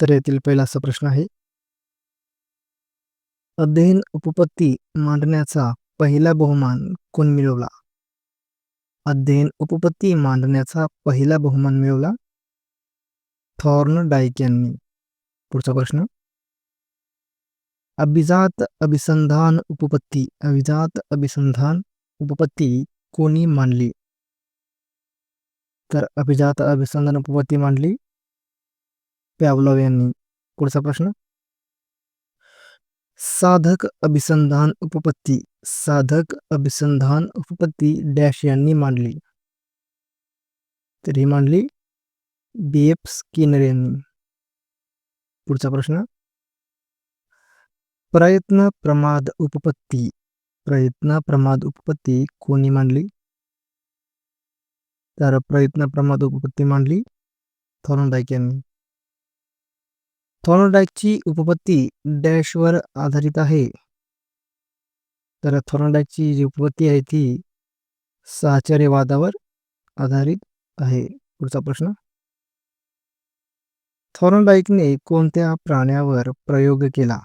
तर येथील पहिला असा प्रश्न आहे. अध्ययन उपपत्ती मांडण्याचा पहिला बहुमान कोण मिळवला? अध्ययन उपपत्ती मांडण्याचा पहिला बहुमान मिळवला? थॉर्न डाईक यांनी. पुढचा प्रश्न. अभिजात अभिसंधान उपपत्ती अभिजात अभिसंधान उपपत्ती कोणी मांडली? तर अभिजात अभिसंधान उपपत्ती मांडली? पॅवलव यांनी. पुढचा प्रश्न. साधक अभिसंधान उपपत्ती. साधक अभिसंधान उपपत्ती डॅश यांनी मांडली. तर ही मांडली. बी एफ स्किनर यांनी. पुढचा प्रश्न. प्रयत्न प्रमाद उपपत्ती. प्रयत्न प्रमाद उपपत्ती कोणी मांडली? तर प्रयत्न प्रमाद उपपत्ती मांडली थॉर्नडाईक यांनी. थॉर्नडाईकची उपपत्ती डॅशवर आधारित आहे. तर थॉर्नडाईकची जी उपपत्ती आहे ती साहचर्यवादावर आधारित आहे. पुढचा प्रश्न. थॉर्नडाईकने कोणत्या प्राण्यावर प्रयोग केला?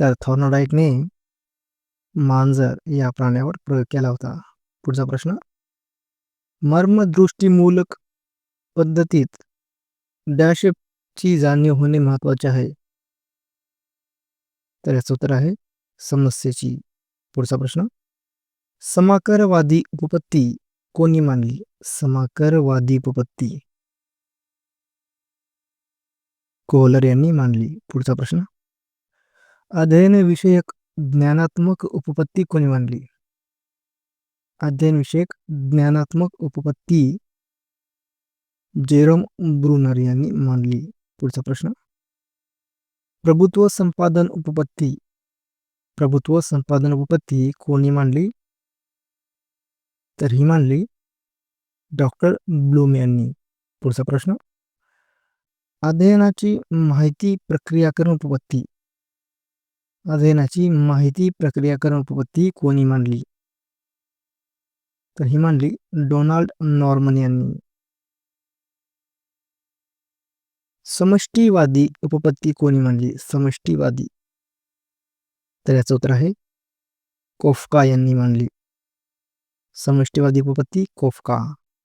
तर थॉर्नडाईकने मांजर या प्राण्यावर प्रयोग केला होता. पुढचा प्रश्न. मर्मदृष्टीमूलक पद्धतीत डॅशची जाणीव होणे महत्त्वाचे आहे. तर याचं उत्तर आहे समस्येची. पुढचा प्रश्न. समाकरवादी उपपत्ती कोणी मानली? समाकरवादी उपपत्ती. कोहलर यांनी मानली. पुढचा प्रश्न. अध्ययन विषयक ज्ञानात्मक उपपत्ती कोणी मानली? अध्ययन विषयक ज्ञानात्मक उपपत्ती जेरोम ब्रुनर यांनी मांडली. पुढचा प्रश्न. प्रभुत्व संपादन उपपत्ती. प्रभुत्व संपादन उपपत्ती कोणी मांडली? तर ही मांडली डॉक्टर ब्लूम यांनी. पुढचा प्रश्न. अध्ययनाची माहिती प्रक्रियाकरण उपपत्ती. अध्ययनाची माहिती प्रक्रियाकरण उपपत्ती कोणी मांडली? तर ही मांडली डोनाल्ड नॉर्मन यांनी. समष्टीवादी उपपत्ती कोणी मांडली समष्टीवादी? तर याचं उत्तर आहे कोफका यांनी मांडली. समष्टीवादी उपपत्ती कोफका.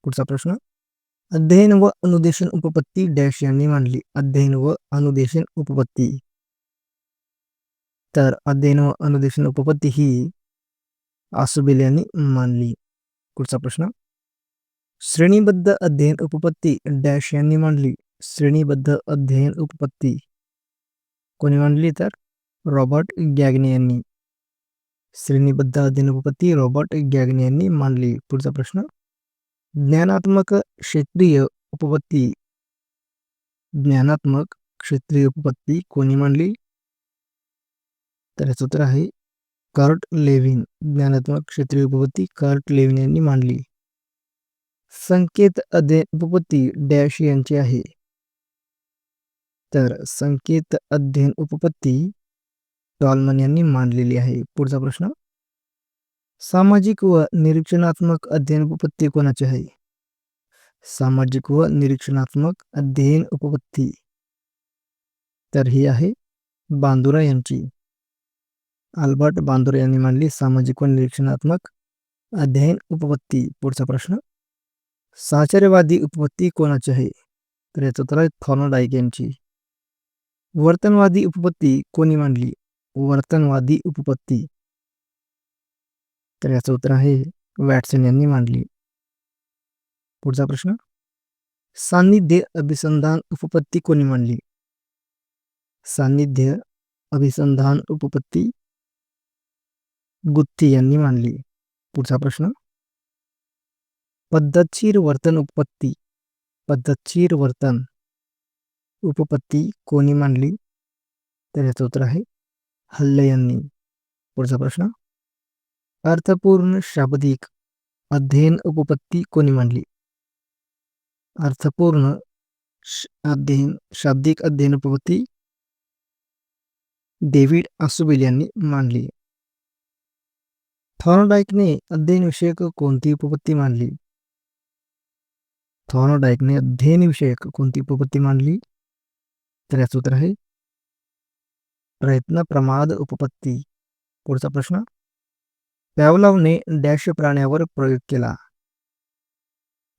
पुढचा प्रश्न. अध्ययन व अनुदेशन उपपत्ती डॅश यांनी मांडली. अध्ययन व अनुदेशन उपपत्ती. तर अध्ययन व अनुदेशन उपपत्ती ही आसुबेल यांनी मांडली. पुढचा प्रश्न. श्रेणीबद्ध अध्ययन उपपत्ती डॅश यांनी मांडली. श्रेणीबद्ध अध्ययन उपपत्ती. कोणी मांडली तर? रॉबर्ट गॅगने यांनी. श्रेणीबद्ध अध्ययन उपपत्ती रॉबर्ट गॅगने यांनी मांडली. पुढचा प्रश्न. ज्ञानात्मक क्षेत्रीय उपपत्ती. ज्ञानात्मक क्षेत्रीय उपपत्ती कोणी मांडली? तर याचं उत्तर आहे कार्ट लेव्हिन. ज्ञानात्मक क्षेत्रीय उपपत्ती कार्ट लेव्हिन यांनी मांडली. संकेत अध्ययन उपपत्ती डॅश यांची आहे. तर संकेत अध्ययन उपपत्ती टॉलमन यांनी मांडलेली आहे. पुढचा प्रश्न. सामाजिक व निरीक्षणात्मक अध्ययन उपपत्ती कोणाची आहे? सामाजिक व निरीक्षणात्मक अध्ययन उपपत्ती. तर ही आहे बांदुरा यांची. अल्बर्ट बांदुरा यांनी मांडली सामाजिक व निरीक्षणात्मक अध्ययन उपपत्ती. पुढचा प्रश्न. साहचर्यवादी उपपत्ती कोणाची आहे? तर याचं उत्तर आहे थॉर्नडाईक यांची. वर्तनवादी उपपत्ती कोणी मांडली? वर्तनवादी उपपत्ती. तर याचं उत्तर आहे वॅटसन यांनी मांडली. पुढचा प्रश्न. सान्निध्य अभिसंधान उपपत्ती कोणी मांडली? सान्निध्य अभिसंधान उपपत्ती गुत्ती यांनी मांडली. पुढचा प्रश्न. पद्धतशीर वर्तन उपपत्ती. पद्धतशीर वर्तन. उपपत्ती कोणी मांडली? तर याचं उत्तर आहे हल्ले यांनी. पुढचा प्रश्न. अर्थपूर्ण शाब्दिक अध्ययन उपपत्ती कोणी मांडली? अर्थपूर्ण अध्ययन शाब्दिक अध्ययन उपपत्ती डेव्हिड आसुबेल यांनी मांडली. थॉर्नडाईकने अध्ययन विषयक कोणती उपपत्ती मांडली? थॉर्नडाईकने अध्ययन विषयक कोणती उपपत्ती मांडली? तर याचं उत्तर आहे प्रयत्न प्रमाद उपपत्ती. पुढचा प्रश्न. पॅवलावने डॅश प्राण्यावर प्रयोग केला.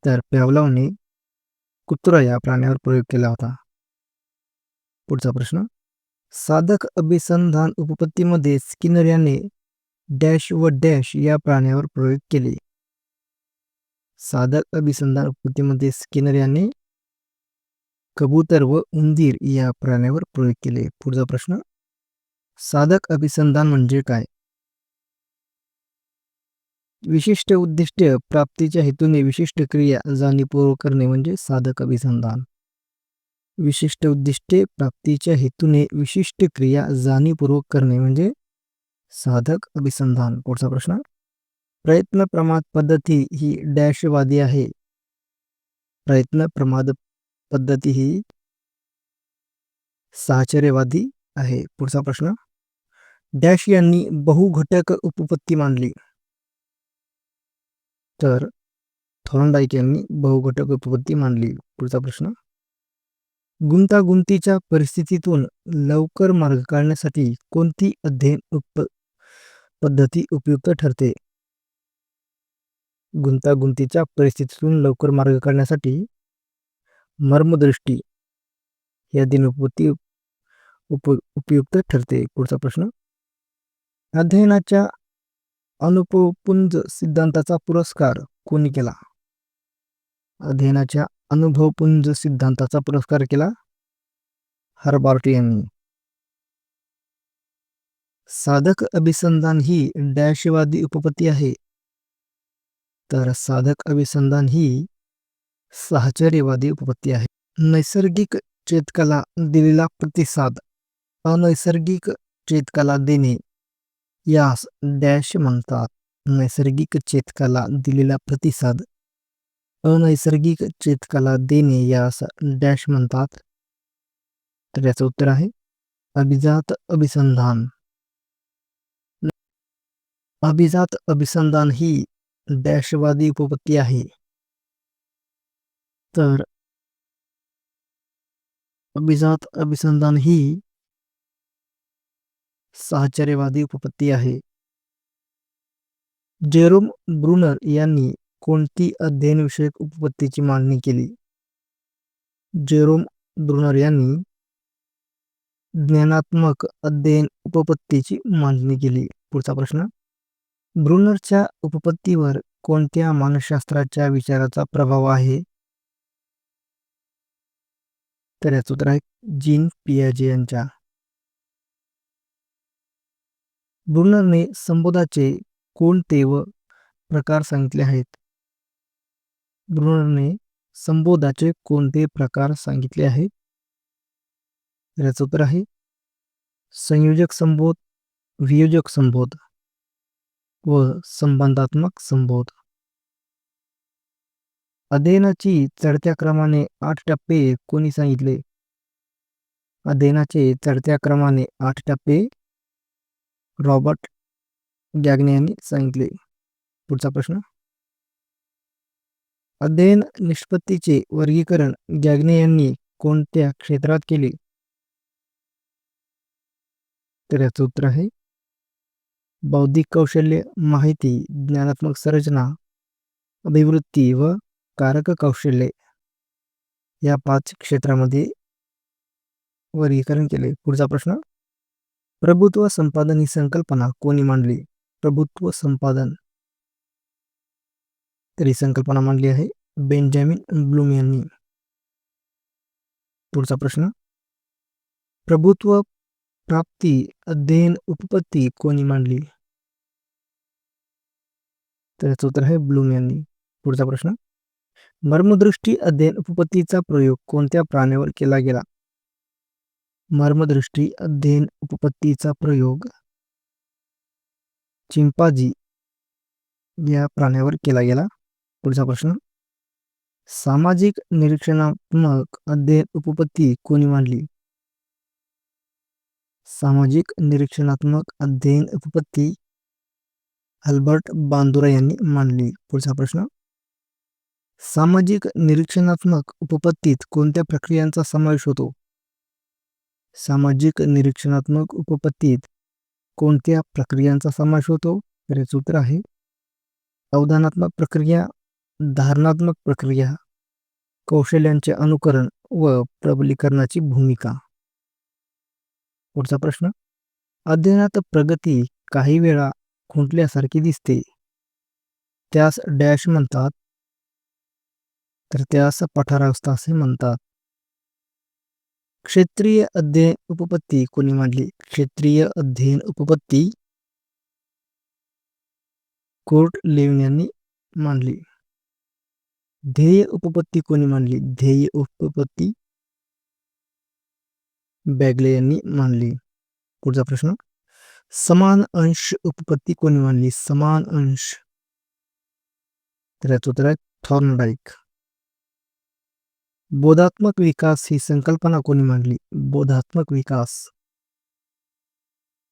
तर पॅवलावने कुत्रा या प्राण्यावर प्रयोग केला होता. पुढचा प्रश्न. साधक अभिसंधान उपपत्तीमध्ये स्किनर याने डॅश व डॅश या प्राण्यावर प्रयोग केले. साधक अभिसंधान उपपत्तीमध्ये स्किनर याने कबूतर व उंदीर या प्राण्यावर प्रयोग केले. पुढचा प्रश्न साधक अभिसंधान म्हणजे काय? विशिष्ट उद्दिष्ट प्राप्तीच्या हेतूने विशिष्ट क्रिया जाणीवपूर्वक करणे म्हणजे साधक अभिसंधान. विशिष्ट उद्दिष्टे प्राप्तीच्या हेतूने विशिष्ट क्रिया जाणीवपूर्वक करणे म्हणजे साधक अभिसंधान. पुढचा प्रश्न प्रयत्न प्रमाद पद्धती ही डॅशवादी आहे. प्रयत्न प्रमाद पद्धती ही साहचर्यवादी आहे. पुढचा प्रश्न. डॅश यांनी बहुघटक उपपत्ती मांडली तर थॉर्नडाईक यांनी बहुघटक उपपत्ती मांडली पुढचा प्रश्न. गुंतागुंतीच्या परिस्थितीतून लवकर मार्ग काढण्यासाठी कोणती अध्ययन उप पद्धती उपयुक्त ठरते? गुंतागुंतीच्या परिस्थितीतून लवकर मार्ग काढण्यासाठी मर्मदृष्टी या अध्ययन उप उपयुक्त ठरते. पुढचा प्रश्न. अध्ययनाच्या अनुपपुंज सिद्धांताचा पुरस्कार कोणी केला? अध्ययनाच्या अनुभवपुंज सिद्धांताचा पुरस्कार केला? हरबार्टी यांनी. साधक अभिसंधान ही डॅशवादी उपपत्ती आहे. तर साधक अभिसंधान ही साहचर्यवादी उपपत्ती आहे. नैसर्गिक चेतकाला दिलेला प्रतिसाद. अनैसर्गिक चेतकाला देणे. यास डॅश म्हणतात. नैसर्गिक चेतकाला दिलेला प्रतिसाद. अनैसर्गिक चेतकाला देणे यास डॅश म्हणतात. उत्तर आहे, अभिजात अभिसंधान. अभिजात अभिसंधान ही डॅशवादी उपपत्ती आहे. तर अभिजात अभिसंधान ही साहचर्यवादी उपपत्ती आहे. जेरोम ब्रुनर यांनी कोणती अध्ययनविषयक उपपत्तीची मांडणी केली? जेरोम ब्रुनर यांनी ज्ञानात्मक अध्ययन उपपत्तीची मांडणी केली. पुढचा प्रश्न. ब्रुनरच्या उपपत्तीवर कोणत्या मानसशास्त्राच्या विचाराचा प्रभाव आहे? तर याचं उत्तर आहे जीन पियाजे यांच्या ब्रुनरने संबोधाचे कोणते व प्रकार सांगितले आहेत? ब्रुनरने संबोधाचे कोणते प्रकार सांगितले आहेत? तर याचं उत्तर आहे संयोजक संबोध वियोजक संबोध व संबंधात्मक संबोध. अध्ययनाची चढत्या क्रमाने आठ टप्पे कोणी सांगितले? अध्ययनाचे चढत्या क्रमाने आठ टप्पे रॉबर्ट गॅग्ने यांनी सांगितले. पुढचा प्रश्न. अध्ययन निष्पत्तीचे वर्गीकरण गॅग्ने यांनी कोणत्या क्षेत्रात केले? तर याचं उत्तर आहे बौद्धिक कौशल्य माहिती ज्ञानात्मक संरचना अभिवृत्ती व कारक कौशल्ये या पाच क्षेत्रामध्ये वर्गीकरण केले. पुढचा प्रश्न. प्रभुत्व संपादन ही संकल्पना कोणी मांडली? प्रभुत्व संपादन. तर ही संकल्पना मांडली आहे बेंजामिन ब्लूम यांनी. पुढचा प्रश्न. प्रभुत्व प्राप्ती अध्ययन उपपत्ती कोणी मांडली? तर याचं उत्तर आहे ब्लूम यांनी. पुढचा प्रश्न. मर्मदृष्टी अध्ययन उपपत्तीचा प्रयोग कोणत्या प्राण्यावर केला गेला? मर्मदृष्टी अध्ययन उपपत्तीचा प्रयोग चिंपाजी या प्राण्यावर केला गेला. पुढचा प्रश्न. सामाजिक निरीक्षणात्मक अध्ययन उपपत्ती कोणी मांडली? सामाजिक निरीक्षणात्मक अध्ययन उपपत्ती अल्बर्ट बांदुरा यांनी मांडली. पुढचा प्रश्न. सामाजिक निरीक्षणात्मक उपपत्तीत कोणत्या प्रक्रियांचा समावेश होतो? सामाजिक निरीक्षणात्मक उपपत्तीत कोणत्या प्रक्रियांचा समावेश होतो? तर याचं उत्तर आहे अवधानात्मक प्रक्रिया धारणात्मक प्रक्रिया कौशल्यांचे अनुकरण व प्रबलीकरणाची भूमिका. पुढचा प्रश्न अध्ययनात प्रगती काही वेळा खुंटल्यासारखी दिसते. त्यास डॅश म्हणतात. तर त्यास पठारावस्था असे म्हणतात. क्षेत्रीय अध्ययन उपपत्ती कोणी मांडली? क्षेत्रीय अध्ययन उपपत्ती कोर्ट लेविन यांनी मांडली. ध्येय उपपत्ती कोणी मांडली? ध्येय उपपत्ती बॅगले यांनी मांडली. पुढचा प्रश्न. समान अंश उपपत्ती कोणी मांडली? समान अंश. तर याचं उत्तर आहे बोधात्मक विकास ही संकल्पना कोणी मांडली? बोधात्मक विकास.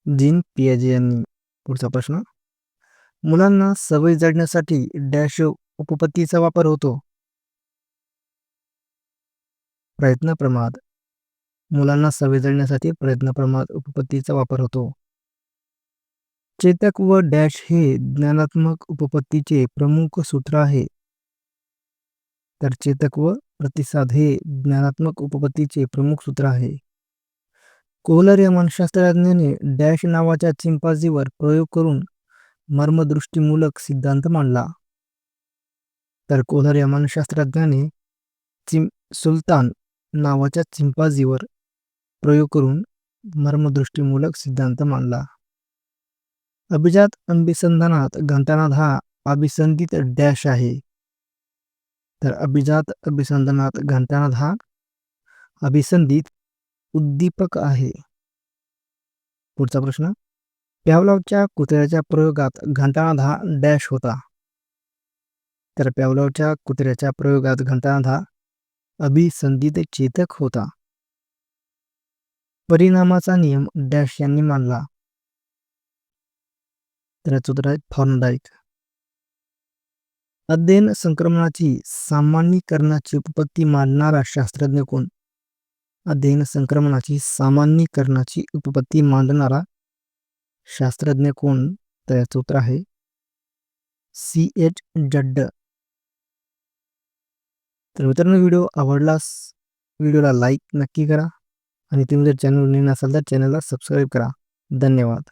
जीन पियाजे यांनी. पुढचा प्रश्न. मुलांना सवय जडण्यासाठी डॅश उपपत्तीचा वापर होतो. प्रयत्न प्रमाद. मुलांना सवय जडण्यासाठी प्रयत्न प्रमाद उपपत्तीचा वापर होतो. चेतक व डॅश हे ज्ञानात्मक उपपत्तीचे प्रमुख सूत्र आहे. तर चेतक व प्रतिसाद हे ज्ञानात्मक उपपत्तीचे प्रमुख सूत्र आहे. कोहलर या मानसशास्त्रज्ञाने डॅश नावाच्या चिंपाजीवर प्रयोग करून मर्मदृष्टीमूलक सिद्धांत मांडला. तर कोहलर या मानसशास्त्रज्ञाने चिम सुलतान नावाच्या चिंपाजीवर प्रयोग करून मर्मदृष्टीमूलक सिद्धांत मांडला. अभिजात अभिसंधानात घंटानाद हा अभिसंधित डॅश आहे. तर अभिजात अभिसंधानात घंटानाद हा अभिसंधित उद्दीपक आहे. पुढचा प्रश्न. प्यावलावच्या कुत्र्याच्या प्रयोगात घंटानाद हा डॅश होता. तर प्यावलावच्या कुत्र्याच्या प्रयोगात घंटानाद हा अभिसंधित चेतक होता. परिणामाचा नियम डॅश यांनी मानला. तर उत्तर आहे थॉर्नडाईक अध्ययन संक्रमणाची सामान्यीकरणाची उपपत्ती मांडणारा शास्त्रज्ञ कोण? अध्ययन संक्रमणाची सामान्यीकरणाची उपपत्ती मांडणारा शास्त्रज्ञ कोण? तर याचं उत्तर आहे सी. एच. जड्ड. तर मित्रांनो व्हिडिओ आवडलास व्हिडिओला लाईक नक्की करा आणि तुम्ही जर चॅनल नवीन असाल तर चॅनलला सबस्क्राईब करा. धन्यवाद.